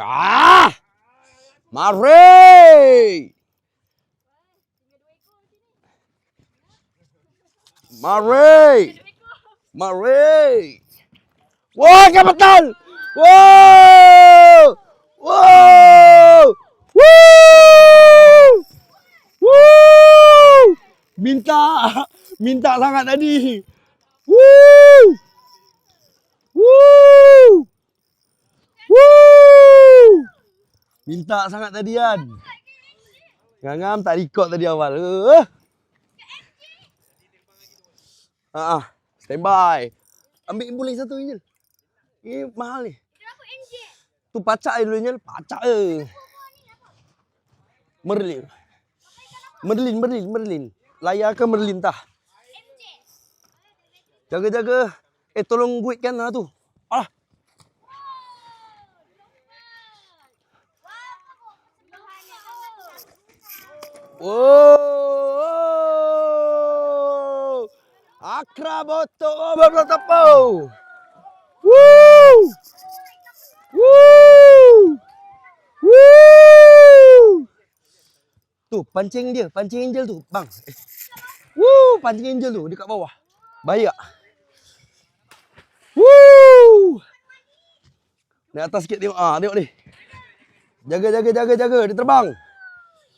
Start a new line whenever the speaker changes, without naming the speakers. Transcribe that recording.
Ah! Mari! Mari! Mari! Wah, kapital! Wow! Wow! Woo! Woo! Minta, minta sangat tadi. Woo! Woo! Woo! Minta sangat tadi kan. Ngam tak record tadi awal. Uh. Ah, ah, standby. Ambil boleh satu je. Ni mahal ni.
Kenapa NJ?
Tu pacak dulu je. Pacak je. Merlin. Merlin, Merlin, Merlin. Layarkan Merlin tah. Jaga-jaga. Eh tolong guitkan lah tu. Alah. Oh. Akraboto bertopo. Woo! Woo! Woo! Tu pancing dia, pancing angel tu, bang. Woo, pancing angel tu dekat bawah. Tak? Woo! Naik atas sikit tengok. Ah, tengok ni. Jaga jaga jaga jaga dia terbang.